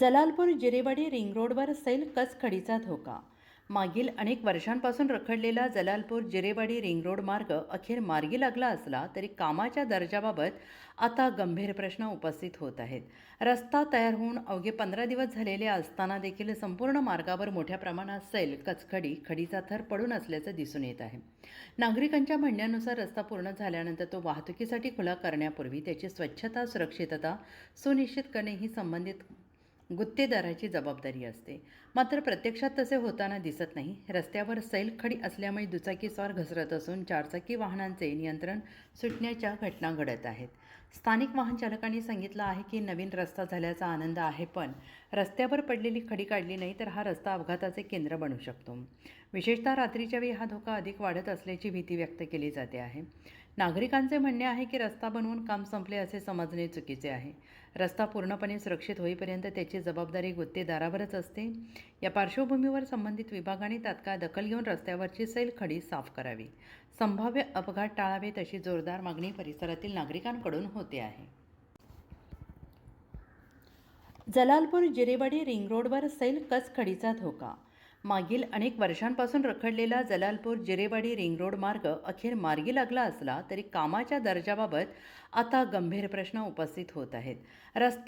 Jalalpur जिरेवाडी ring रोडवर सैल कचखडीचा धोका. मागील अनेक वर्षांपासून रखडलेला जलालपूर जिरेवाडी रिंग रोड मार्ग अखेर मार्गी लागला असला तरी कामाच्या दर्जाबाबत आता गंभीर प्रश्न उपस्थित होत आहेत. रस्ता तयार होऊन अवघे पंधरा दिवस झालेले असताना देखील संपूर्ण मार्गावर मोठ्या प्रमाणात सैल कचखडी खडीचा थर पडून असल्याचं दिसून येत आहे. नागरिकांच्या म्हणण्यानुसार रस्ता पूर्ण झाल्यानंतर तो वाहतुकीसाठी खुला करण्यापूर्वी त्याची स्वच्छता सुरक्षितता सुनिश्चित करणे ही संबंधित गुत्तेदाराची जबाबदारी असते. मात्र प्रत्यक्षात तसे होताना दिसत नाही. रस्त्यावर सैलखडी असल्यामुळे दुचाकी स्वार घसरत असून चारचाकी वाहनांचे नियंत्रण सुटण्याच्या घटना घडत आहेत. स्थानिक वाहन चालकांनी सांगितलं आहे की नवीन रस्ता झाल्याचा आनंद आहे पण रस्त्यावर पडलेली खडी काढली नाही तर हा रस्ता अपघाताचे केंद्र बनू शकतो. विशेषतः रात्रीच्या वेळी हा धोका अधिक वाढत असल्याची भीती व्यक्त केली जाते आहे. नागरिकांचे म्हणणे आहे की रस्ता बनवून काम संपले असे समजणे चुकीचे आहे. रस्ता पूर्णपणे सुरक्षित होईपर्यंत त्याची जबाबदारी गुत्तेदारावरच असते. या पार्श्वभूमीवर संबंधित विभागाने तात्काळ दखल घेऊन रस्त्यावरची सैल खडी साफ करावी. संभाव्य अपघात टाळावेत अशी जोरदार मागणी परिसरातील नागरिकांकडून होते आहे. जलालपूर जिरेवाडी रिंग रोडवर सैल कचखडीचा धोका मागील अनेक वर्षांपासून रखडलेला जलालपूर जिरेवाडी रिंग रोड मार्ग अखेर मार्गी लागला असला तरी कामाच्या दर्जाबाबत आता गंभीर प्रश्न उपस्थित होत आहेत. रस्ता